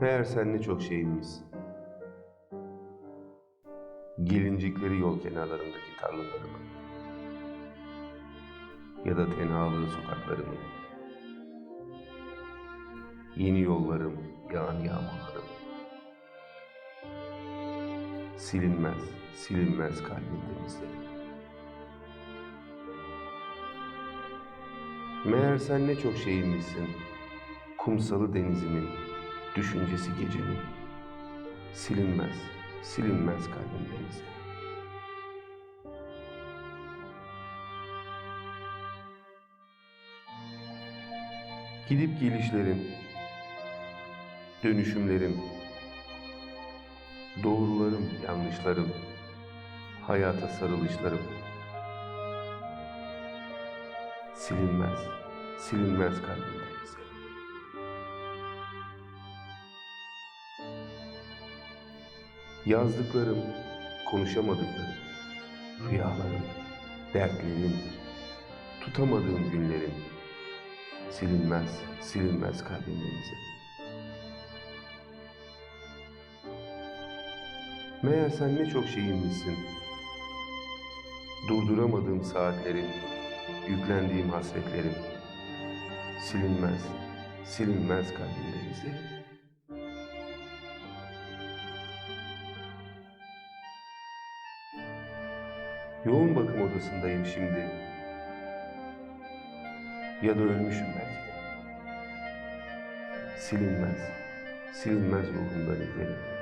Meğer sen ne çok şeyinmişsin. Gelincikleri yol kenarlarındaki tarlalarımı ya da tenhalığı sokaklarımı, yeni yollarım, yağan yağmurlarım, silinmez, silinmez kalbin temizleri. Meğer sen ne çok şeyinmişsin, kumsalı denizimin, düşüncesi gecenin, silinmez, silinmez kalbin. Gidip gelişlerin, dönüşümlerim, doğrularım, yanlışlarım, hayata sarılışlarım, silinmez, silinmez kalbimdeyiz. Yazdıklarım, konuşamadıklarım, rüyalarım, dertlerim, tutamadığım günlerim, silinmez, silinmez kalbimdenize. Meğer sen ne çok şeyinmişsin. Durduramadığım saatlerin, yüklendiğim hasretlerim, silinmez, silinmez kalbimde izlerim. Yoğun bakım odasındayım şimdi. Ya da ölmüşüm belki de. Silinmez, silinmez ruhumdan izlerim.